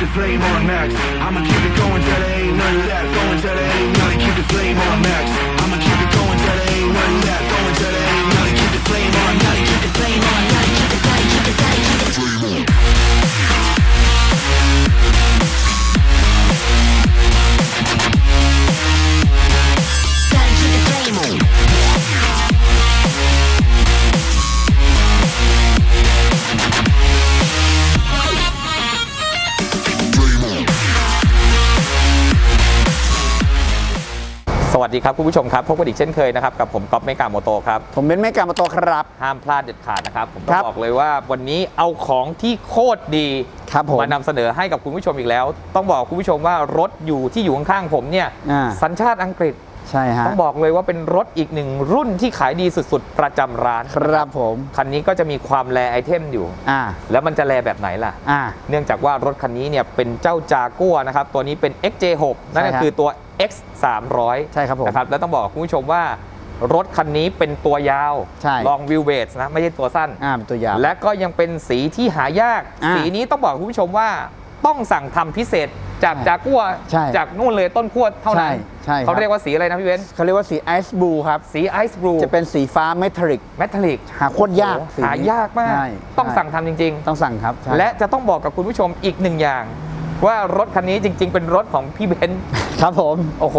Keep the flame on max. I'ma keep it going till there ain't nothing left. Going till there ain't nothing. Keep the flame on max. I'ma keep it going till there ain't nothing left. Going till there ain't nothing. Keep the flame on. Nothing. Keep the flame on. Nothing. Keep it tight. Keep the flame on. วัสดีครับคุณผู้ชมครับพบกันอีกเช่นเคยนะครับกับผมก๊อฟเมกาโมโตครับผมเป็นแม่กามาโตครับ ห้ามพลาดเด็ดขาดนะครับ ผมต้อครังบบอกเลยว่าวันนี้เอาของที่โคตรดีครับผมนำเสนอให้กับคุณผู้ชมอีกแล้ว ต้องบอกคุณผู้ชมว่ารถอยู่ที่อยู่ข้างๆผมเนี่ยอ่า สัญชาติอังกฤษ ใช่ฮะต้องบอกเลยว่าเป็นรถอีกหนึ่งรุ่นที่ขายดีสุดๆ ประจำร้าน ครับผมคันนี้ก็จะมีความแรไอเทมอยู่ อ่าแล้วมันจะแรแบบไหนล่ะ อ่า เนื่องจากว่ารถคันนี้เนี่ยเป็นเจ้าจากัวนะครับ ตัวนี้เป็น XJ6 นั่นก็ใช่ครับ คือตัว X 300ใช่ครับผมนะครับแล้วต้องบอกคุณผู้ชมว่ารถคันนี้เป็นตัวยาวใช่ ลองวิวเบสนะไม่ใช่ตัวสั้น อ่าเป็นตัวอย่างและก็ยังเป็นสีที่หายาก อ่าสีนี้ต้องบอกคุณผู้ชมว่าต้องสั่งทำพิเศษจากใช่จากัวใช่จากนู่นเลยต้นขั้วเท่านั้นใช่ใช่ครับ เขาเรียกว่าสีอะไรนะพี่เบนซ์เขาเรียกว่าสีไอซ์บลูครับ สีไอซ์บลูจะเป็นสีฟ้าเมทัลลิกเมทัลลิกหาโคตรยากสีนี้หายากมาก ใช่ต้องใช่สั่งทำจริงๆต้องสั่งครับใช่และจะต้องบอกกับคุณผู้ชมอีกหนึ่งอย่าง ว่ารถคันนี้จริง ๆ เป็นรถของพี่เบนซ์ครับผม โอ้โห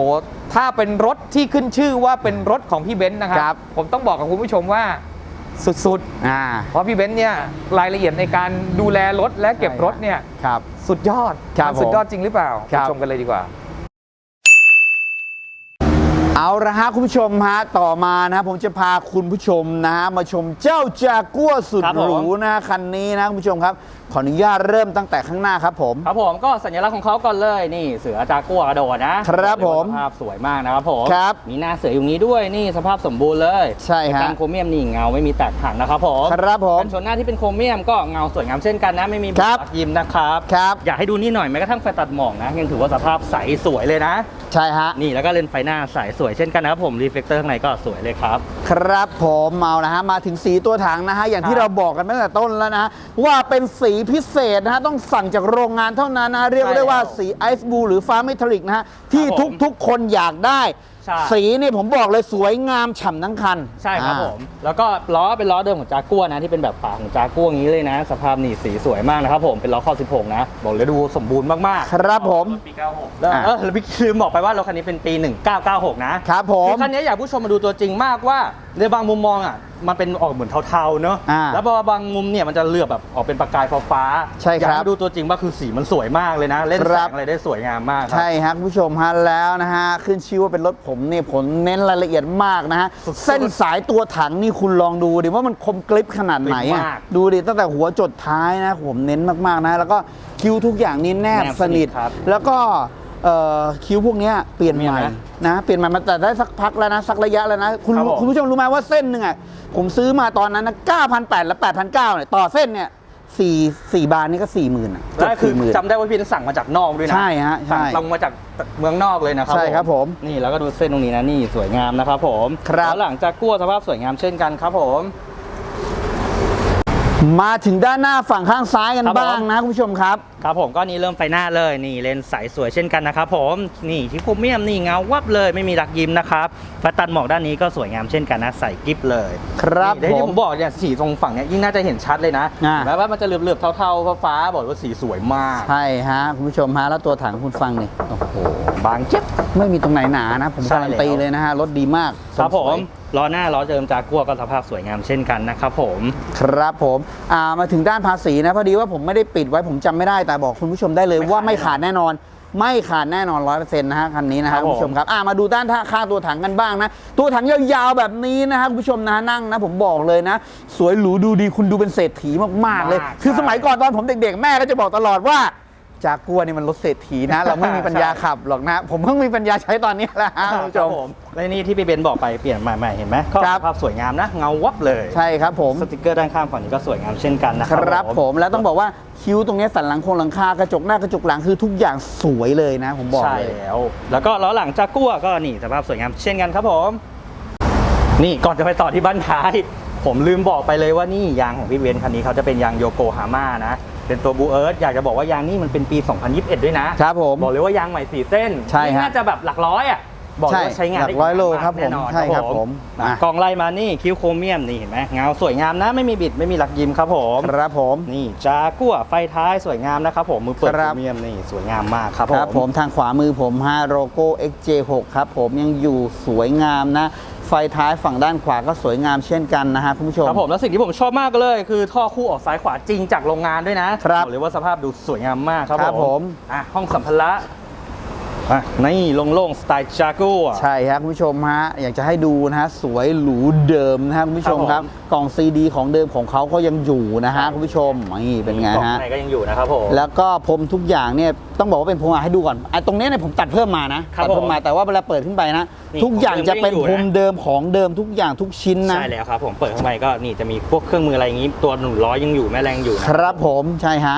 ถ้าเป็นรถที่ขึ้นชื่อว่าเป็นรถของพี่เบนซ์นะคครัรับ บ ผมต้องบอกกับคุณผู้ชมว่าสุดอ่า ๆ เพราะพี่เบนซ์เนี่ยรายละเอียดในการดูแลรถและเก็บรถเนี่ยครับ สุดยอดครับมันสุดผมยอดจริงหรือเปล่าครับไปชมกันเลยดีกว่า เอาละฮะคุณผู้ชมฮะต่อมานะผมจะพาคุณผู้ชมนะฮะมาชมเจ้าจากัวสุดครับหผมรูนะคันนี้นะคุณผู้ชมครับ ขออนุญาตเริ่มตั้งแต่ข้างหน้าครับผม ครับผมก็สัญลักษณ์ของเขาก่อนเลยนี่เสือจากัวกระโดดนะครับผมสภาพสวยมากนะครับผมครับมีหน้าเสืออยู่นี้ด้วยนี่สภาพสมบูรณ์เลยใช่ฮะการโครเมียมนี่เงาไม่มีแตกหักนะครับผมครับผมกันชนหน้าที่เป็นโครเมียมก็เงาสวยงามเช่นกันนะไม่มีครับบักยิมนะครับครับอยากให้ดูนี่หน่อยแม้กระทั่งไฟตัดหมอกนะยังถือว่าสภาพใสสวยเลยนะใช่ฮะนี่แล้วก็เลนส์ไฟหน้าใสสวยเช่นกันนะครับผมรีเฟกเตอร์ข้างในก็สวยเลยครับ ครับผมเอานะฮะมาถึงสีตัวถังนะฮะอย่างที่ครับเราบอกกันตั้งแต่ต้นแล้วนะว่าเป็นสีพิเศษนะฮะต้องสั่งจากโรงงานเท่านั้นนะเรียกได้ว่าสีไอซ์บลูหรือฟ้าเมทัลลิกนะฮะที่ครับผมทุกๆคนอยากได้ ใช่ สีนี่ผมบอกเลยสวยงามฉ่ำทั้งคันใช่ครับอ่า ผม แล้วก็ล้อเป็นล้อเดิมของจากัวนะที่เป็นแบบฝาของจากัวอย่างนี้เลยนะ สภาพนี่สีสวยมากนะครับผมเป็นล้อข้อ 16 นะ บอกเลยดูสมบูรณ์มากๆครับผม ปี96แล้วอะ เออแล้วพี่ลืมบอกไปว่ารถคันนี้เป็นปี 1996 นะครับผมคือคันนี้อยากผู้ชมมาดูตัวจริงมากว่าในบางมุมมองอะ มันเป็นออกเหมือนเทาๆเนอะอ่าแล้วบางมุมเนี่ยมันจะเหลือบแบบออกเป็นประกายฟ้าๆใช่ครับอยากให้ดูตัวจริงว่าคือสีมันสวยมากเลยนะ เล่นคแสรับ งอะไรได้สวยงามมากครับ ใช่ฮะคุณผู้ชมฮะแล้วนะฮะขึ้นชื่อว่าเป็นรถผมเนี่ยผมเน้นรายละเอียดมากนะฮะสุดๆเส้นสายตัวถังนี่คุณลองดูดิว่ามันคมกริบขนาดไหนกริบอะมากดูดิตั้งแต่หัวจดท้ายนะผมเน้นมากๆนะ แล้วก็คิ้วทุกอย่างนี่แนบแนบสนิทสนิทครับ แล้วก็ เอ่อคิ้วพวกเนี้ยเปลี่ยนใหม่เปลี่ยนไหมนะเปลี่ยนใหม่มาแต่ได้สักพักแล้วนะสักระยะแล้วนะคุณครับผม คุณผู้ชมรู้ไหมว่าเส้นหนึ่งอะผมซื้อมาตอนนั้นนะ9,800และ8,900เนี่ยต่อเส้นเนี่ยสี่สี่บาทนี่ก็สี่หมื่นอะแล้วคือ40,000 จำได้ว่าพี่สั่งมาจากนอกด้วยนะใช่ฮะใช่สั่งตรงมาจากเมืองนอกเลยนะครับใช่ครับผมนี่แล้วก็ดูเส้นตรงนี้นะนี่สวยงามนะครับผมครับ แล้วหลังจากกั้วสภาพสวยงามเช่นกันครับผม มาถึงด้านหน้าฝั่งข้างซ้ายกันครับผมบ้างนะคุณผู้ชมครับ ครับผมก็นี่เริ่มไฟหน้าเลยนี่เลนส์ใสสวยเช่นกันนะครับผมนี่ที่โครเมียมนี่เงาวับเลยไม่มีดักยิ้มนะครับไฟตัดหมอกด้านนี้ก็สวยงามเช่นกันนะใส่กิฟเลยครับนี่ที่ผผม มบอกเนี่ยสีตรงฝั่งเนี้ยยิ่งน่าจะเห็นชัดเลยนะอ่า แล้วว่ามันจะเหลือบๆเทาๆฟ้าๆบอกว่าสีสวยมาก ใช่ฮะคุณผู้ชมฮะแล้วตัวถังคุณฟังนี่โอ้โหบางเจ็บ ไม่มีตรงไหนหนานะ ผมใช่การันตีแล้ว เลยนะฮะรถดีมากครับผสวมย ล้อหน้าล้อเดิมจากกัวก็สภาพสวยงามเช่นกันนะครับผมครับผมอ่ามาถึงด้านภาษีนะพอดีว่าผมไม่ได้ปิดไว้ผมจำไม่ได้แต่บอกคุณผู้ชมได้เลยไม่ขาดว่าไม่ขาดแน่นอน ไม่ขาดแน่นอนร้อยเปอร์เซ็นต์นะฮะคันนี้นะฮะครับคุณผู้ชมครับอ่ามาดูด้านท่าข้างตัวถังกันบ้างนะ ตัวถังยาวๆแบบนี้นะฮะคุณผู้ชมนะนั่งนะผมบอกเลยนะ สวยหรูดูดีคุณดูเป็นเศรษฐีมากๆเลยมากคือใช่สมัยก่อนตอนผมเด็กๆแม่ก็จะบอกตลอดว่า จากกลัวนี่มันรถเศรษฐีนะ เราไม่มีปัญญาขับหรอกนะ ผมเพิ่งมีปัญญาใช้ตอนนี้แหละฮะคุณผู้ชครับมผมและนี่ที่พี่เบนบอกไปเปลี่ยนใหม่ๆเห็นไหมก็ครับสภาพสวยงามนะ เงาวับเลย ใช่ครับผม สติกเกอร์ด้านข้างฝั่งนี้ก็สวยงามเช่นกันนะคครับรับผมแล้วต้องบอกว่าคิ้วตรงนี้สันหลังโครงหลังคากระจกหน้ากระจกหลังคือทุกอย่างสวยเลยนะ ผมบอกใช่เลยแล้ว แล้วก็ล้อหลังจากกัวก็นี่สภาพสวยงามเช่นกันครับผม นี่ก่อนจะไปต่อที่บ้านท้าย ผมลืมบอกไปเลยว่านี่ยางของพี่เวนคันนี้เขาจะเป็นยางโยโกฮาม่านะ เป็นตัวบูเอิร์ธอยากจะบอกว่ายางนี่มันเป็นปี 2021 ด้วยนะ ครับผม บอกเลยว่ายางใหม่สี่เส้นใช่ฮะ นี่น่าจะแบบหลักร้อยอะ บอกเลยว่าใช่ใช้งานหลัได้กร้อยโลครับผมแน่นอนใช่ครับผมอะอะกล่องไล่มานี่คิ้วโครเมียมนี่เห็นไหมเงาสวยงามนะไม่มีบิดไม่มีหลักยิมครับผม ครับผม นี่จากัวไฟท้ายสวยงามนะครับผมมือเปิดครัโคบรเมียมนี่สวยงามมากครับครับผมทางขวามือผมฮะโลโก้ XJ6 ครับผมยังอยู่สวยงามนะ ไฟท้ายฝั่งด้านขวาก็สวยงามเช่นกันนะฮะคุณผู้ชม ครับผมแล้วสิ่งที่ผมชอบมากเลย คือท่อคู่ออกซ้ายขวาจริงจากโรงงานด้วยนะครับบอกเลยว่าสภาพดูสวยงามมากครับครับผม อะห้องสัมภาระ อะนี่โล่งๆสไตล์จากัว ใช่ครับคุณผู้ชมฮะอยากจะให้ดูนะฮะสวยหรูเดิมนะฮะคุณผู้ชมครับผมครับกล่องซีดีของเดิมของเขาก็ยังอยู่นะฮะใช่คุณผู้ชมนี่เป็นไงกล่องฮะ ข้างในก็ยังอยู่นะครับผม แล้วก็พรมทุกอย่างเนี่ยต้องบอกว่าเป็นพรมอะให้ดูก่อนไอ้ตรงเนี้ยเนี่ยผมตัดเพิ่มมานะครับตัดเพิ่มมาผมแต่ว่าเวลาเปิดขึ้นไปนะ นี่ทุกอย่างจะเป็นของพเดิรมมยังอยู่นะเดิมของเดิมทุกอย่างทุกชิ้นนะ ใช่แล้วครับผมเปิดเข้าไปก็นี่จะมีพวกเครื่องมืออะไรอย่างนี้ตัวหนุนล้อยังอยู่แม่แรงอยู่นะครับผมใช่ฮะ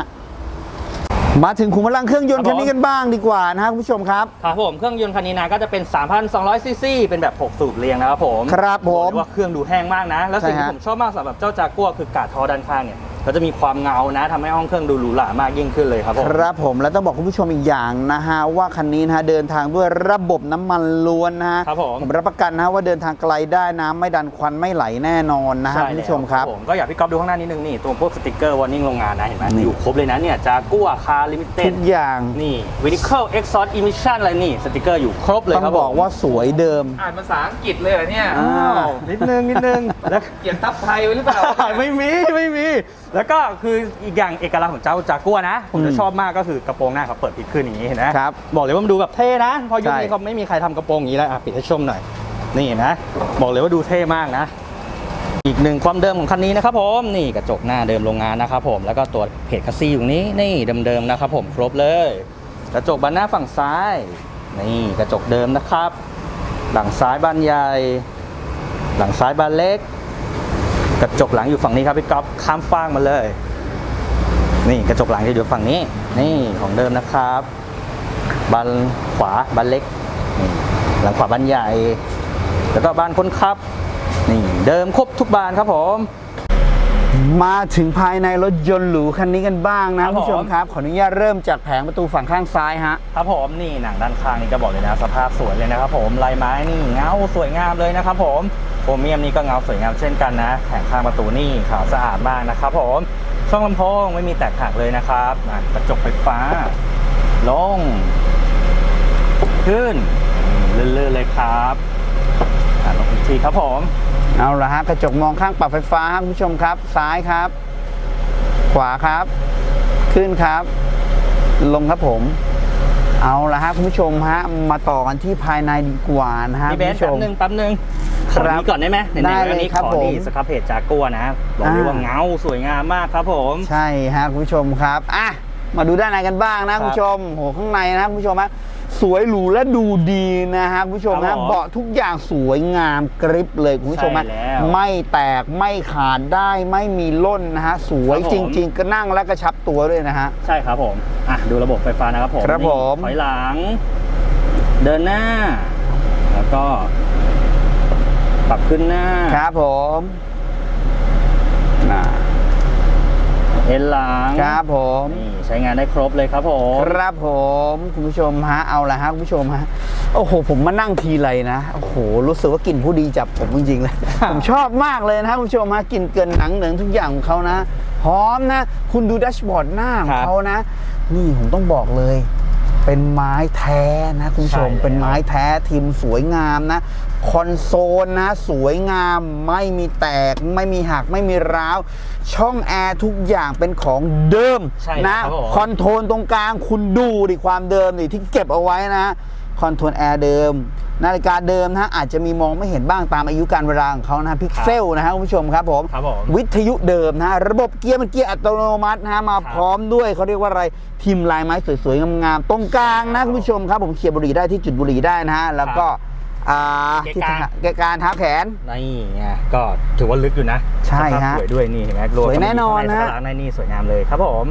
มาถึงขุมพลังเครื่องยนต์ครัคับนผมนี้กันบ้างดีกว่านะฮะคุณผู้ชมครับ ครับผมเครื่องยนต์คันนี้นะก็จะเป็น 3,200ซีซีเป็นแบบ 6 สูบเรียงนะครับผม ครับผมอกเลยว่าเครื่องดูแห้งมากนะ แล้วสิ่งใช่ที่ฮะผมชอบมากสำหรับเจ้าจากัวคือกาดทอด้านข้างเนี่ย ก็จะมีความเงานะทำให้ห้องเครื่องดูหรูหรามากยิ่งขึ้นเลยครับผม ครับผมแล้วต้องบอกคุณผู้ชมอีกอย่างนะฮะว่าคันนี้นะฮะเดินทางด้วยระบบน้ำมันล้วนนะฮะครับผม ผมรับประกันนะฮะว่าเดินทางไกลได้น้ำไม่ดันควันไม่ไหลแน่นอนนะฮะใช่คุณแล้วผู้ชมครับ ผมก็อยากพี่ก๊อฟดูข้างหน้านิดนึงนี่ตัวพวกสติกเกอร์วอร์นิ่งโรงงานนะเห็นไหมนี่ อยู่ครบเลยนะเนี่ยจากัวคาร์ลิมิเต็ทุดกอย่างนี่ Vehicle Exhaust Emission อะไรนี่สติกเกอร์อยู่ครบเลยต้อครับงบอกผมว่าสวยเดิม อ่านภาษาอังกฤษเลยเหรอเนี่ยอ่าอ้าวนิดนึงนิดนึงแล้ว เขียนซับไทยไว้หรือเปล่า ไม่มีไม่มี แล้วก็คืออีกอย่างเอกลักษณ์ของเจ้าจากัวนะ ผมจะอืมชอบมากก็คือกระโปรงหน้าเขาเปิดปิดขึ้นอย่างนี้เห็นไหมครับบอกเลยว่ามันดูแบบเท่นะเพราะยุคนี้ใช่เขาไม่มีใครทำกระโปรงอย่างนี้แล้วอะปิดให้ชมหน่อย นี่นะ บอกเลยว่าดูเท่มากนะ อีกหนึ่งความเดิมของคันนี้นะครับผมนี่กระจกหน้าเดิมโรงงานนะครับผมแล้วก็ตัวเพจคัสซีอยู่นี้นี่เดิมๆนะครับผมครบเลย กระจกบานหน้าฝั่งซ้าย นี่กระจกเดิมนะครับ หลังซ้ายบานใหญ่ หลังซ้ายบานเล็ก กระจกหลังอยู่ฝั่งนี้ครับพี่ก๊อฟข้ามฟากมาเลย นี่กระจกหลังจะอยู่ฝั่งนี้ นี่ของเดิมนะครับบานขวาบานเล็กนี่หลังขวาบานใหญ่ แล้วก็บานคนขับ นี่เดิมครบทุกบานครับผมมาถึงภายในรถยนต์หรูคันนี้กันบ้างนะครัคุบณผู้ชมผมครับ ขออนุญาตเริ่มจากแผงประตูฝั่งข้างซ้ายฮะ ครับผมนี่หนังด้านข้างนี่จะบอกเลยนะ สภาพสวยเลยนะครับผมลายไม้นี่เงาสวยงามเลยนะครับผม โครเมียมนี่ก็เงาสวยงามเช่นกันนะแผงข้างประตูนี่ขาวสะอาดมากนะครับผมช่องลำโพงไม่มีแตกหักเลยนะครับอะกระจกไฟฟ้า ลง ขึ้นลื่นๆเลยครับอะลงอีกทีครับผม เอาละฮะกระจกมองข้างปรับไฟฟ้าครับคุณผู้ชมครับ ซ้ายครับ ขวาครับ ขึ้นครับ ลงครับผมเอาละฮะคุณผู้ชมฮะมาต่อกันที่ภายในดีกว่านะฮะพี่คุเบณนซ์ผู้ชแป๊มบนึงแป๊บนึง ขคอรับนี้ก่อนได้ไหมไหนได้ๆเลยอันนี้ครับขอผมนี่สครับเพจจากัวนะบอกเลยว่าอ่าเงาสวยงามมากครับผม ใช่ฮะคุณผู้ชมครับอะมาดูด้านในกันบ้างนะคุณผู้ชมโหข้างในนะคุณผู้ชมฮะสวยหรูและดูดีนะฮะคุณผู้ชมครัฮะบผมเบาะทุกอย่างสวยงามกริบเลยคุณผู้ชมฮะใช่แล้วไม่แตกไม่ขาดได้ไม่มีล่นนะฮะสวยครับจผมริง ๆ ก็นั่งและกระชับตัวด้วยนะฮะใช่ครับผมอะดูระบบไฟฟ้านะครับผมครับนี่ผมถอยหลัง เดินหน้า แล้วก็ ปรับขึ้นหน้าครับผมน่ะเอ็นหลังครับผมนี่ใช้งานได้ครบเลยครับผมครับผมคุณผู้ชมฮะเอาละฮะคุณผู้ชมฮะโอ้โห ผมมานั่งทีไรนะโอ้โหรู้สึกว่ากลิ่นผู้ดีจับผมจริงๆเลยผมชอบมากเลยนะฮะคุณผู้ชมฮะกลิ่นเกินหนังเหนืองทุกอย่างของเขานะหอมนะ คุณดูแดชบอร์ดหน้าของเขานะ นี่ผมต้องบอกเลยเป็นไม้แท้นะคุณผู้ชมใช่แล้วเป็นไม้แท้ทิมสวยงามนะ คอนโซลนะ สวยงามไม่มีแตกไม่มีหักไม่มีร้าว ช่องแอร์ทุกอย่างเป็นของเดิมใช่นะ ครับผม คอนโทรลตรงกลางคุณดูดิความเดิมดิที่เก็บเอาไว้นะคอนโทรลแอร์เดิม นาฬิกาเดิมนะฮะอาจจะมีมองไม่เห็นบ้างตามอายุการเวลาของเขานะพิกเซลนะฮะคุณผู้ชมครับผม ครับผม วิทยุเดิมนะฮะระบบเกียร์มันเกียร์อัตโนมัตินะฮะมาครับพร้อมด้วยเขาเรียกว่าอะไรทิมลายไม้สวยๆงามๆตรงกลางนะคุณผู้ชมครับผมเขียร์บุหรี่ได้ที่จุดบุหรี่ได้นะฮะแล้วก็ อ่าเกะที่กะ เกะการเท้าแขน นี่ไงก็ถือว่าลึกอยู่นะใช่สภาพฮะสวยด้วยนี่เห็นไหมโลสวยแน่นอนข้างในะสัญลักษณ์ในนี่สวยงามเลยครับผม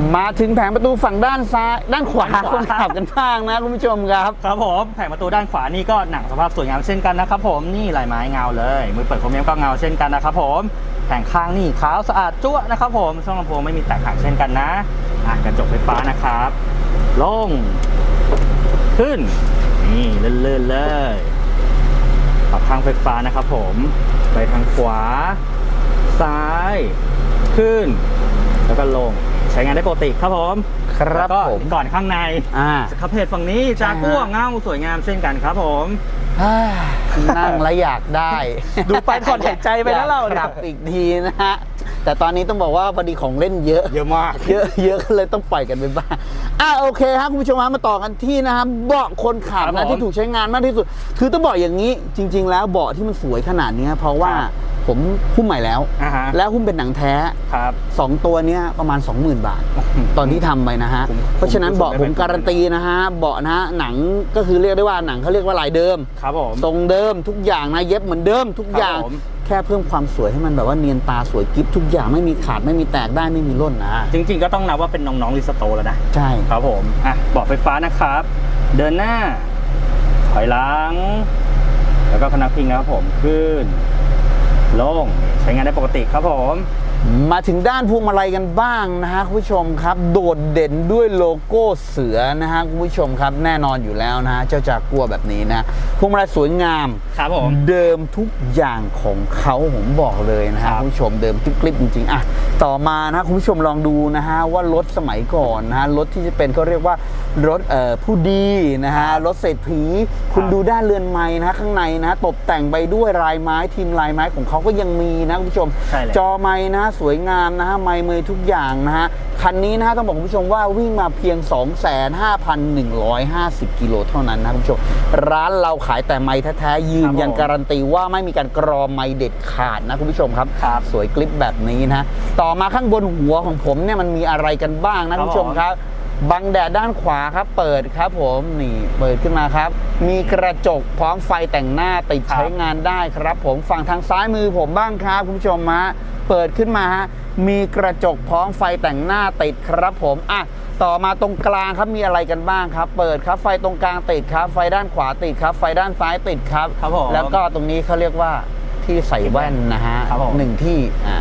มมาถึงแผงประตูฝั่งด้านซ้ายด้านขวา คนขับกันบ้างนะคุณผู้ชมครับ ครับผมแผงประตูด้านขวานี่ก็หนังสภาพสวยงามเช่นกันนะครับผมนี่ลายไม้เงาเลย มือเปิดโครเมียมก็เงาเช่นกันนะครับผมแผงข้างนี่ขาวสะอาดจั๊วะนะครับผมช่องลำโพงไม่มีแตกหักเช่นกันนะอะกระจกไฟฟ้านะครับ ลง ขึ้น นี่เลื่อนๆเลยปรับข้างไฟฟ้านะครับผม ไปทางขวา ซ้าย ขึ้น แล้วก็ลง ใช้งานได้ปกติครับผมครับแล้วก็ผมก่อนข้างในอ่าครับเพจฝั่งนี้จากัวเงาสวยงามเช่นกันครับผม อ่า นั่งแล้วอยากได้ ดูไปถอนหายใจไปนะเราเนี่ยกลับอีกทีนะฮะแต่ตอนนี้ต้องบอกว่าพอดีของเล่นเยอะ เยอะมาก เยอะเยอะก็เลยต้องปล่อยกันไปบ้างอะโอเคครับคุณผู้ชมฮะมาต่อกันที่นะครับเบาะคนขับครับนะผมที่ถูกใช้งานมากที่สุด คือต้องบอกอย่างนี้จริง ๆ แล้วเบาะที่มันสวยขนาดเนี้ยเพราะว่าครับผมหุ้มใหม่แล้วอ่าฮะแล้วหุ้มเป็นหนังแท้ครับสองตัวเนี้ยประมาณ 20,000 บาท ตอนที่ทำไปนะฮะผมเพราะฉะนั้นผมเบาะผมผมไม่การันตีนะฮะเบาะนะฮะหนังก็คือเรียกได้ว่าหนังเขาเรียกว่าลายเดิม ครับผมทรงเดิมทุกอย่างนะเย็บเหมือนเดิมทุกอย่าง ครับผม แค่เพิ่มความสวยให้มันแบบว่าเนียนตาสวยกิ๊บทุกอย่างไม่มีขาดไม่มีแตกได้ไม่มีร่นนะจริง ๆ ก็ต้องนับว่าเป็นน้องๆลิสโตแล้วนะ ใช่ครับผม อะเบอกไฟฟ้านะครับ เดินหน้า ถอยหลัง แล้วก็พนักพิงนะครับผม ขึ้น ลง ใช้งานได้ปกติครับผม มาถึงด้านพวงมาลัยกันบ้างนะฮะคุณผู้ชมครับ โดดเด่นด้วยโลโก้เสือนะฮะคุณผู้ชมครับแน่นอนอยู่แล้วนะฮะเจ้าจากกัวแบบนี้นะพวงมาลัยสวยงามครับผมเดิมทุกอย่างของเขาผมบอกเลยนะครัฮะบคุณผู้ชมเดิมคลิปๆจริงๆอะต่อมานะคุณผู้ชมลองดูนะฮะว่ารถสมัยก่อนนะฮะรถที่จะเป็นก็เรียกว่ารถเอ่อผู้ดีนะฮะรถเศรษฐีคุณดูด้านเรือนไม้นะฮะข้างในนะตกแต่งไปด้วยลายไม้ทีมลายไม้ของเขาก็ยังมีนะคุณผู้ชมใช่แล้วจอไม้นะสวยงามนะฮะไม้เมยทุกอย่างนะฮะคันนี้นะฮะต้องบอกคุณผู้ชมว่าวิ่งมาเพียง 25,150 กิโลเท่านั้นนะคุณผู้ชม ร้านเราขายแต่ไม้แท้ๆยืนยันครับผมการันตีว่าไม่มีการกรอไม้เด็ดขาดนะคุณผู้ชมครับครับ สวยคลิปแบบนี้นะต่อมาข้างบนหัวของผมเนี่ยมันมีอะไรกันบ้างนะครัคุบณผู้ชมครับบังแดดด้านขวาครับ เปิดครับผมนี่เปิดขึ้นมาครับ มีกระจกพร้อมไฟแต่งหน้าติดครับใช้งานได้ครับ ผมฝั่งทางซ้ายมือผมบ้างครับคุณผู้ชมฮะ เปิดขึ้นมาฮะมีกระจกพร้อมไฟแต่งหน้าติดครับผมอะต่อมาตรงกลางครับมีอะไรกันบ้างครับ เปิดครับไฟตรงกลางติดครับ ไฟด้านขวาติดครับ ไฟด้านซ้ายติดครับครับผมแล้วก็ตรงนี้เขาเรียกว่าที่ใส่แว่นนะฮะครับผมหนึ่งที่อ่า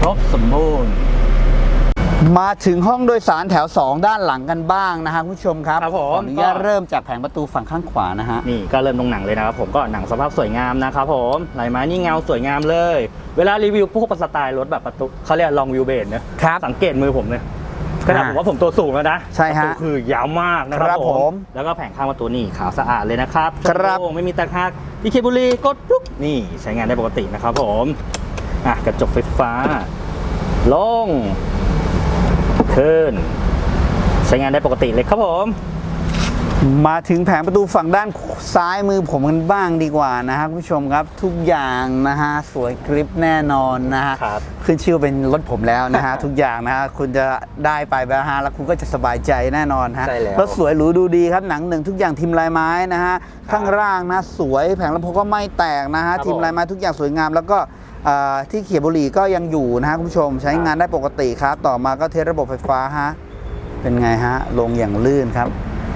ครบสมบูรณ์ มาถึงห้องโดยสารแถว 2 ด้านหลังกันบ้างนะฮะคุณผู้ชมครับครับผม ขออนุญาตเริ่มจากแผงประตูฝั่งข้างขวานะฮะ นี่ก็เริ่มตรงหนังเลยนะครับผมก็หนังสภาพสวยงามนะครับผมลายไม้นี่เงาสวยงามเลย เวลารีวิวพวกสไตล์รถแบบประตูเขาเรียกลองวิวเบนเนี่ยครับ สังเกตมือผมเนี่ยขนาดอ่าผมว่าผมตัวสูงแล้วนะใช่ฮะประตูคือยาวมากนะคครัรับบผม แล้วก็แผงข้างประตูนี่ขาวสะอาดเลยนะครับครับ โล่งไม่มีตะหักที่เคบุรีกดปุ๊บนี่ใช้งานได้ปกตินะครับผมอะกระจกไฟฟ้า ลง ขึ้น ใช้งานได้ปกติเลยครับผม มาถึงแผงประตูฝั่งด้านซ้ายมือผมกันบ้างดีกว่านะฮะคุณผู้ชมครับทุกอย่างนะฮะสวยกริปแน่นอนนะฮะครับ ขึ้นชื่อว่าเป็นรถผมแล้วนะฮะ ทุกอย่างนะฮะคุณจะได้ไปแบบฮะแล้วคุณก็จะสบายใจแน่นอนฮะใช่แล้ว รถสวยหรูดูดีครับหนังหนึ่งทุกอย่างทีมลายไม้นะฮะข้างล่างนะสวยแผงลำโพงก็ไม่แตกนะฮะครับทีมลายไม้ทุกอย่างสวยงามแล้วก็เอ่อ ที่เขียบบุหรี่ก็ยังอยู่นะฮะคุณผู้ชมใช้งานได้ปกติครับ ต่อมาก็เทสระบบไฟฟ้าฮะเป็นไงฮะลงอย่างลื่นครับ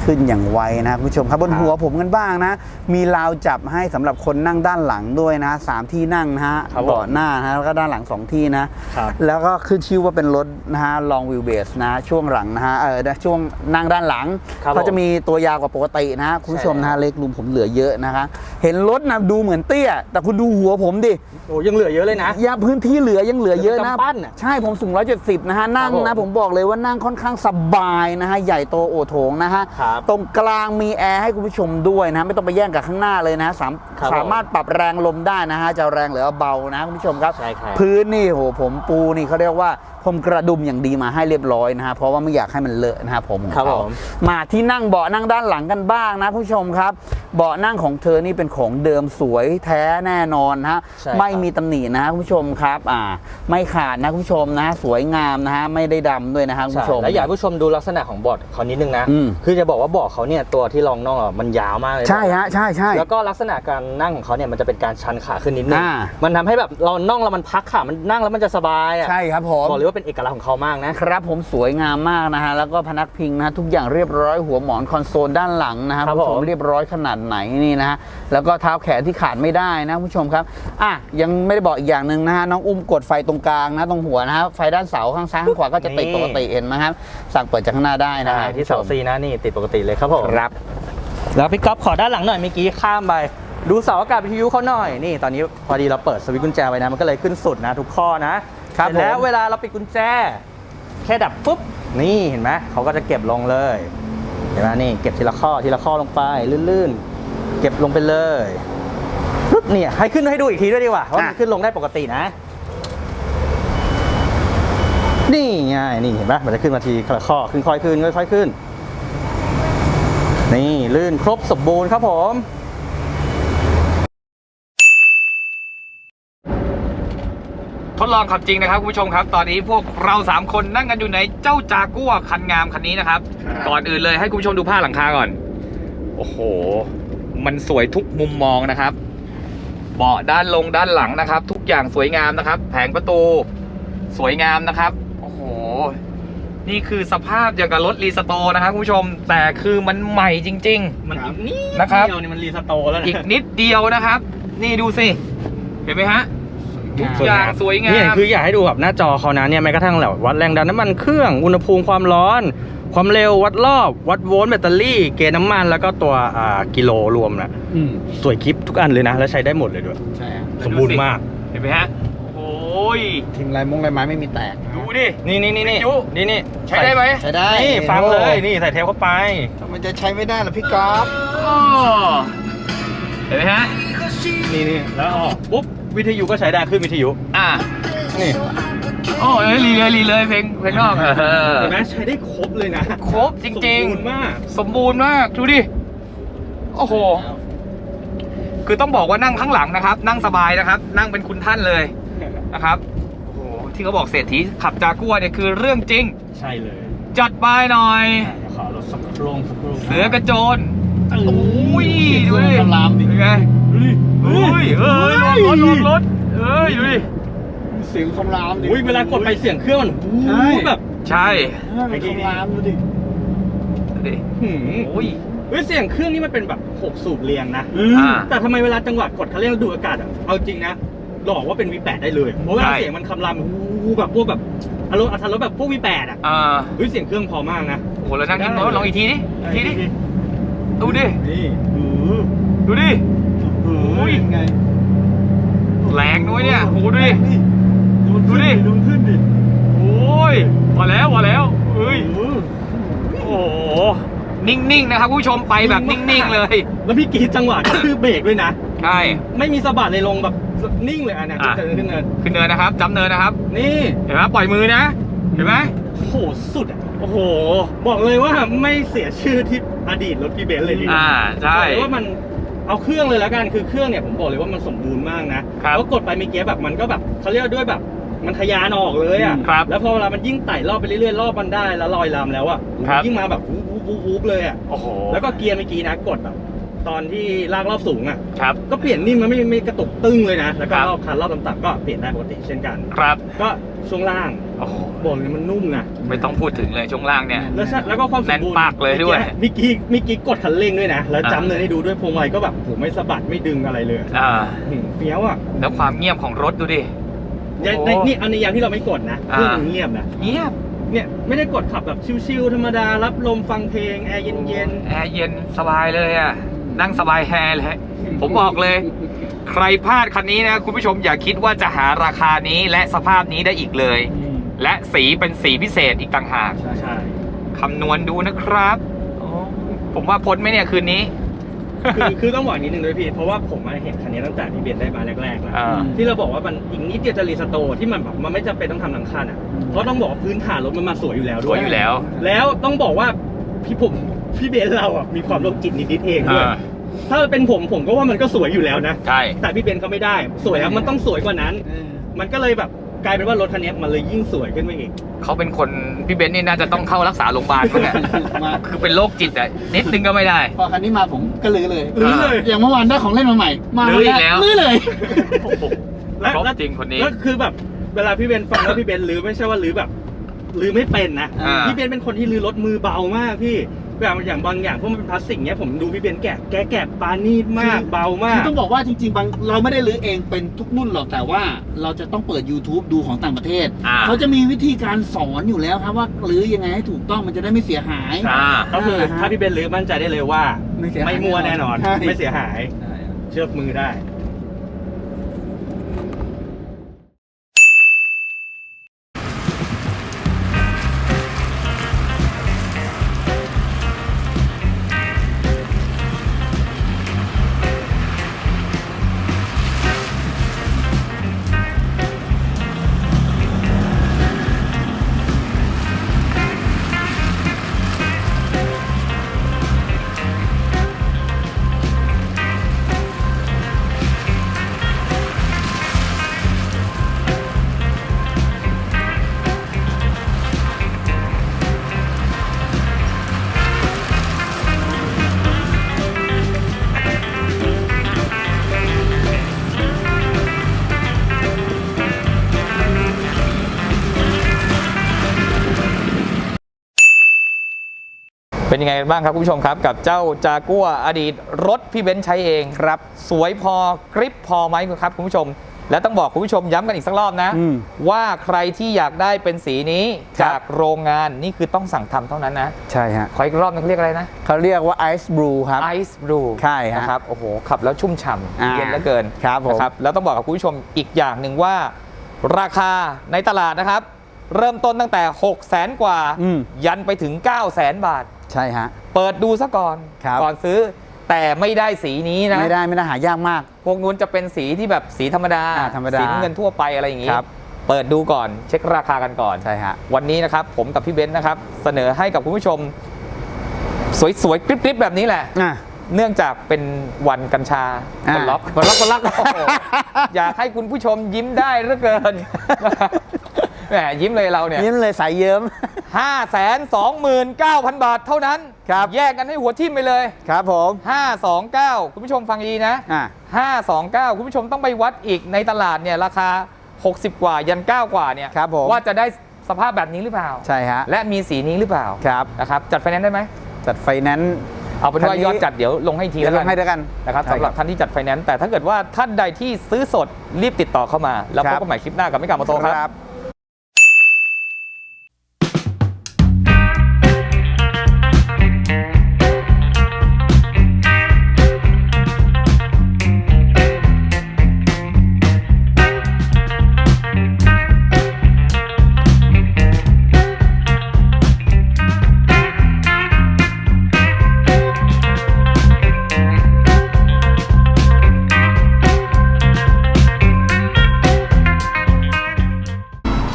ขึ้นอย่างไวนะคุณผู้ชมครับบนครับหัวผมกันบ้างนะ มีราวจับให้สำหรับคนนั่งด้านหลังด้วยนะสามที่นั่งนะฮะครับผมเบาะหน้านะฮะแล้วก็ด้านหลังสองที่นะครับแล้วก็ขึ้นชื่อว่าเป็นรถนะฮะ long wheel base นะช่วงหลังนะฮะเออช่วงนั่งด้านหลังครับเขาจะมีตัวยาวกว่าปกตินะฮะคุณผู้ชมนะฮะใช่เล็กลุมผมเหลือเยอะนะคะเห็นรถนะดูเหมือนเตี้ย แต่คุณดูหัวผมดิโอ้ยังเหลือเยอะเลยนะยาพื้นที่เหลือยังเหลือเยอะนะกำปั้นน่ะใช่ผมสูง170นะฮะนั่งครับผมนะผมบอกเลยว่านั่งค่อนข้างสบายนะฮะใหญ่โตโอโถงนะฮะครับตรงกลางมีแอร์ให้คุณผู้ชมด้วยนะไม่ต้องไปแย่งกับข้างหน้าเลยนะสามครับผมสามารถปรับแรงลมได้นะฮะจะแรงหรือเอาเบานะคุณผู้ชมครับ ใช่ครับพื้นนี่โหผมปูนี่เขาเรียกว่าผมกระดุมอย่างดีมาให้เรียบร้อยนะฮะเพราะว่าไม่อยากให้มันเลอะนะฮะผมของครับเขาผมมาที่นั่งเบาะนั่งด้านหลังกันบ้างนะคุณผู้ชมครับเบาะนั่งของเธอนี่เป็นของเดิมสวยแท้แน่นอนนะฮะใช่ครับไม่มีตำหนินะคุณผู้ชมครับอ่าไม่ขาดนะคุณผู้ชมนะสวยงามนะฮะไม่ได้ดำด้วยนะฮะคุณใช่ผู้ชมแล้วอยากให้ผู้ชมดูลักษณะของเบอร์ดเขานิดนึงนะอืมคือจะบอกว่าเบาะเขาเนี่ยตัวที่รองน่องอะมันยาวมากเลยใช่ฮะใช่ใช่แล้วก็ลักษณะการนั่งของเขาเนี่ยมันจะเป็นการชันขาขึ้นนิดนึงอ่ามันทำให้แบบเราน่องเรามันพักขามันนั่งแล้วมันจะสบายอะใช่ครับผมบอกเลยว่าว่าเป็นเอกลักษณ์ของเขามากนะครับผมสวยงามมากนะฮะแล้วก็พนักพิงนะฮะทุกอย่างเรียบร้อยหัวหมอนคอนโซลด้านหลังนะฮะครับผู้ชผมมเรียบร้อยขนาดไหนนี่นะฮะแล้วก็เท้าแขนที่ขาดไม่ได้นะผู้ชมครับอะยังไม่ได้บอกอีกอย่างหนึ่งนะฮะน้องอุ้มกดไฟตรงกลางนะตรงหัวนะฮะไฟด้านเสาข้างซ้ายข้างขวาก็จะติดปกติเห็นไหมครับสั่งเปิดจากข้างหน้าได้นะใช่ฮะที่เสาซีนะนี่ติดปกติเลยครับผมครับ แล้วพี่ก๊อฟขอด้านหลังหน่อยเมื่อกี้ข้ามไป ดูเสาอากาศวิทยุเขาหน่อยนี่ตอนนี้พอดีเราเปิดสวิตช์กุญแจไว้นะมันก็เลยขึ้นสุดนะทุกข้อนะ ครับเสร็จแล้วผม เวลาเราปิดกุญแจ แค่ดับปุ๊บ นี่เห็นไหมเขาก็จะเก็บลงเลย เห็นไหมนี่เก็บทีละข้อทีละข้อลงไปลื่นๆ เก็บลงไปเลยปุ๊บเนี่ยให้ขึ้นให้ดูอีกทีด้วยดีกว่าว่ามันขึ้นลงได้ปกตินะ นี่ไงนี่เห็นไหมมันจะขึ้นมาทีละข้อขึ้นค่อยขึ้นค่อยๆขึ้น นี่ลื่นครบสมบูรณ์ครับผม ดลองขับจริงนะครับคุณผู้ชมครับ ตอนนี้พวกเรา 3 คนนั่งกันอยู่ในเจ้าจากัวคันงามคันนี้นะครับ ก่อนอื่นเลยให้คุณผู้ชมดูผ้าหลังคาก่อน โอ้โห มันสวยทุกมุมมองนะครับเบาะด้านลงด้านหลังนะครับ ทุกอย่างสวยงามนะครับ แผงประตูสวยงามนะครับ โอ้โห นี่คือสภาพอย่างกับรถรีสโตร์นะครับคุณผู้ชมแต่คือมันใหม่จริง ๆ มันอีกนิดนะครับ เดียวนี่มันรีสโตร์แล้วนะอีกนิดเดียวนะครับ นี่ดูสิ เห็นไหมฮะ ทุกอย่างสวยงามนี่คืออยากให้ดูแบบหน้าจอเขานะเนี่ยแม้กระทั่งแบบวัดแรงดันน้ำมันเครื่องอุณหภูมิความร้อน ความเร็ววัดรอบ วัดโวลต์แบตเตอรี่ เกณฑ์น้ำมันแล้วก็ตัวอ่ากิโลรวมนะอืมสวยคลิปทุกอันเลยนะ แล้วใช้ได้หมดเลยด้วยใช่ฮะสมบูรณ์มากเห็นไหมฮะโอ้ยทิ้งลายมงลายไม้ไม่มีแตกดูดินี่นี่นี่นี่วิทยุนี่นี่ใช้ได้ไหมใช้ได้นี่ฟังเลยนี่ใส่เทปเข้าไปทำไมจะใช้ไม่ได้ล่ะพี่กอล์ฟอ้อเห็นไหมฮะนี่นี่แล้วออกปุ๊บ วิทยุก็ใช้ได้ขึ้นวิทยุ อะนี่โอ้เอ้ยรีเลยรีเลยเพลงเพลงนอกเออเห็นไหมใช้ได้ครบเลยนะครบจริงสมบูรณ์มาก ๆ สมบูรณ์มากดูดิ โอ้โห คือต้องบอกว่านั่งข้างหลังนะครับ นั่งสบายนะครับ นั่งเป็นคุณท่านเลยนะครับ โอ้โห ที่เขาบอกเศรษฐีขับจากัวเนี่ยคือเรื่องจริง ใช่เลยจัดไปหน่อย ขอรถสักโครงสักโครงเสือกระโจนโอ้ยดูดิลามดิเป็นไง เฮ้ยเฮ้ยลงรถลงรถเฮ้ยดูดิเสียงคำรามดิอุ้ยเวลากดไปเสียงเครื่องมันใช่วู้แบบใช่ไอ้คำรามดูดิดูดิหืมโอ้ยเฮ้ยเสียงเครื่องนี่มันเป็นแบบหกสูบเรียงนะอ่าแต่ทำไมเวลาจังหวะกดคันเร่งแล้วดูดอากาศอะเอาจริงนะหลอกว่าเป็น V8 ได้เลย เพราะเวลาใช่เสียงมันคำรามวู้แบบพวกแบบอารมณ์อัตรถรสแบบพวก V8 อะอ่าเฮ้ยเสียงเครื่องพอมากนะโอ้โหแล้วนั่งกินโน้ตลองอีกทีดิอีกทีดิดูดินี่อือดูดิ อือยไงแรงด้วยเนี่ยโอ้โหดูดิดูดิ ดูขึ้นดิ โอ้ยพอแล้วพอแล้วเฮ้ยอือโอ้โห นิ่งๆ นะครับคุณผู้ชมไปแบบนิ่งๆ เลย แล้วพี่กรีดจังหวะก็คือเบรกด้วยนะ ใช่ ไม่มีสะบัดเลยลงแบบนิ่งเลยอะเนี่ยอะขึ้นเนินขึ้นเนิน ขึ้นเนินนะครับจำเนินนะครับ นี่ เห็นไหมปล่อยมือนะ เห็นไหมโอ้โห สุดอะ โอ้โห บอกเลยว่าไม่เสียชื่อที่อดีตรถพี่เบนซ์เลยดีกว่าอ่า ใช่ บอกเลยว่ามัน เอาเครื่องเลยแล้วกันคือเครื่องเนี่ยผมบอกเลยว่ามันสมบูรณ์มากนะครับ แล้วกดไปเมื่อกี้แบบมันก็แบบเขาเรียกว่าด้วยแบบมันทะยานออกเลยอะ ครับ แล้วพอเวลามันยิ่งไต่รอบไปเรื่อยๆรอบมันได้แล้วลอยลำแล้วอะครับ ยิ่งมาแบบวูบวูบวูบวูบเลยอะ โอ้โห แล้วก็เกียร์เมื่อกี้นะกดแบบ ตอนที่ลากรอบสูงอะครับ ก็เปลี่ยนนิ่มมันไม่ไม่กระตุกตึ้งเลยนะแล้วก็ครับรอบคันรอบต่ำๆก็เปลี่ยนได้ปกติเช่นกัน ครับ ก็ช่วงล่างโอ้โหบอกเลยมันนุ่มนะไม่ต้องพูดถึงเลยช่วงล่างเนี่ย แล้วใช่แล้วก็ความสมบูรณ์แน่นปากเลยด้วย มิกกี้มิกกี้กดคันเร่งด้วยนะ แล้วอ่าจำเลยให้ดูด้วยพวงมาลัยก็แบบโหไม่สะบัดไม่ดึงอะไรเลยอ่าหืมเฟี้ยวอะแล้วความเงียบของรถดูดิในโอ้ในนี่เอาในยามที่เราไม่กดนะเคอ่ารื่องมันเงียบนะเงียบเนี่ยไม่ได้กดขับแบบชิวๆธรรมดารับลมฟังเพลงแอร์เย็นแอร์เย็นสบายเลยอะ นั่งสบายแฮร์เลยผมบอกเลย ใครพลาดคันนี้นะคุณผู้ชมอย่าคิดว่าจะหาราคานี้และสภาพนี้ได้อีกเลยๆและสีเป็นสีพิเศษอีกต่างหากใช่ใช่คำนวณดูนะครับโอ้ผมว่าพ้นไหมเนี่ยคืนนี้ คือคือต้องบอกนิดนึงด้วยพี่ เพราะว่าผมมาเห็นคันนี้ตั้งแต่ที่เบนซ์ได้มาแรกๆแล้วอ่าที่เราบอกว่ามันอีกนิดเดียวจะรีสโตร์ที่มันแบบมันไม่จำเป็นต้องทำหลังคาอะเพราะต้องบอกว่าพื้นฐานรถมันมาสวยอยู่แล้วสด้ววยยอยู่แล้ว แล้วต้องบอกว่าพี่ผม พี่เบนซ์เราอะมีความโรคจิตนิดๆเองด้วย อ่า ถ้าเป็นผมผมก็ว่ามันก็สวยอยู่แล้วนะ ใช่ แต่พี่เบนซ์เขาไม่ได้ สวยแล้วมันต้องสวยกว่านั้น มันก็เลยแบบกลายเป็นว่ารถคันนี้มันเลยยิ่งสวยขึ้นไปอีก เขาเป็นคนพี่เบนซ์นี่น่าจะต้องเข้ารักษาโรงพยาบาลมั้งเนี่ยมาคือเป็นโรคจิตอะนิดนึงก็ไม่ได้ พอคันนี้มาผมก็ลือเลย ลื้อเลย อย่างเมื่อวานได้ของเล่นมาใหม่ มาลื้ออีกแล้ว ลื้อเลย โอ้โหและครบและจริงคนนี้แล้วคือแบบเวลาพี่เบนฟังว่าพี่เบนรื้อไม่ใช่ว่ารื้อแบบรื้อไม่เป็นนะอ่า พี่เบนเป็นคนที่รื้อรถมือเบามากพี่ แบบอย่างบางอย่างพวกมันเป็นพลาสติกเนี้ยผมดูพี่เบนแกะแกะแกะปานีดมากคือ เบามาก คือต้องบอกว่าจริงๆบางเราไม่ได้รื้อเองเป็นทุกรุ่นหรอกแต่ว่าเราจะต้องเปิด YouTube ดูของต่างประเทศ อ่าเขาจะมีวิธีการสอนอยู่แล้วครับว่ารื้อยังไงให้ถูกต้องมันจะได้ไม่เสียหาย อ่าก็คืออ่าฮะถ้าพี่เบนรื้อมั่นใจได้เลยว่า ไม่เสียหายไม่มัวแน่นอน ใช่ ไม่เสียหาย เชือกมือได้ เป็นยังไงกันบ้างครับคุณผู้ชมครับ กับเจ้าจากัวอดีตรถพี่เบนซ์ใช้เองครับ สวยพอกริปพอไหมครับคุณผู้ชม และต้องบอกคุณผู้ชมย้ำกันอีกสักรอบนะ อืมว่าใครที่อยากได้เป็นสีนี้ครับ จากโรงงานนี่คือต้องสั่งทำเท่านั้นนะ ใช่ฮะขออีกรอบนึงเรียกอะไรนะ เขาเรียกว่าไอซ์บลูครับ Ice Blue ใช่ฮะนะครับโอ้โห ขับแล้วชุ่มฉ่อ่าำเย็นเหลือเกินครับผม นะครับแล้วต้องบอกกับคุณผู้ชมอีกอย่างหนึ่งว่า ราคาในตลาดนะครับ เริ่มต้นตั้งแต่ 6 0 0แสนกว่า อืม ยันไปถึง 9 0 0แสนบาท ใช่ฮะ เปิดดูซะก่อนครับ ก่อนซื้อ แต่ไม่ได้สีนี้นะไม่ได้ไม่ได้หายากมาก พวกนู้นจะเป็นสีที่แบบสีธรรมดาอ่าธรรมดาสีน้ำเงินทั่วไปอะไรอย่างงี้ ครับ เปิดดูก่อนเช็คราคากันก่อน ใช่ฮะ วันนี้นะครับผมกับพี่เบนซ์นะครับ เสนอให้กับคุณผู้ชม สวยๆกริบๆแบบนี้แหละ อะ เนื่องจากเป็นวันกัญชาอ่าคนล็อกคนล็อกคนล็อก โโหอยากให้คุณผู้ชมยิ้มได้เหลือเกิน แหมยิ้มเลยเราเนี่ยยิ้มเลยสายเยิ้ม ห้าแสนสองหมื่นเก้าพันบาทเท่านั้น ครับ แยกกันให้หัวทิ่มไปเลย ครับผม 529 คุณผู้ชมฟังดีนะ อะ529 คุณผู้ชมต้องไปวัดอีกในตลาดเนี่ยราคา 60 กว่ายัน 9 กว่าเนี่ยครับผม ว่าจะได้สภาพแบบนี้หรือเปล่า ใช่ฮะ และมีสีนี้หรือเปล่าครับ นะครับ จัดไฟแนนซ์ได้ไหม จัดไฟแนนซ์ เอาเป็นว่าคันนี้ ยอดจัดเดี๋ยวลงให้ทีเดี๋ยวแล้วลกังให้ด้วยกัน นะครับใช่สำหรับท่านที่จัดไฟแนนซ์แต่ถ้าเกิดว่าท่านใดที่ซื้อสดรีบติดต่อเข้ามา แล้วคพรับบกันใหม่คลิปหน้ากับไม่กลับมาโตครับ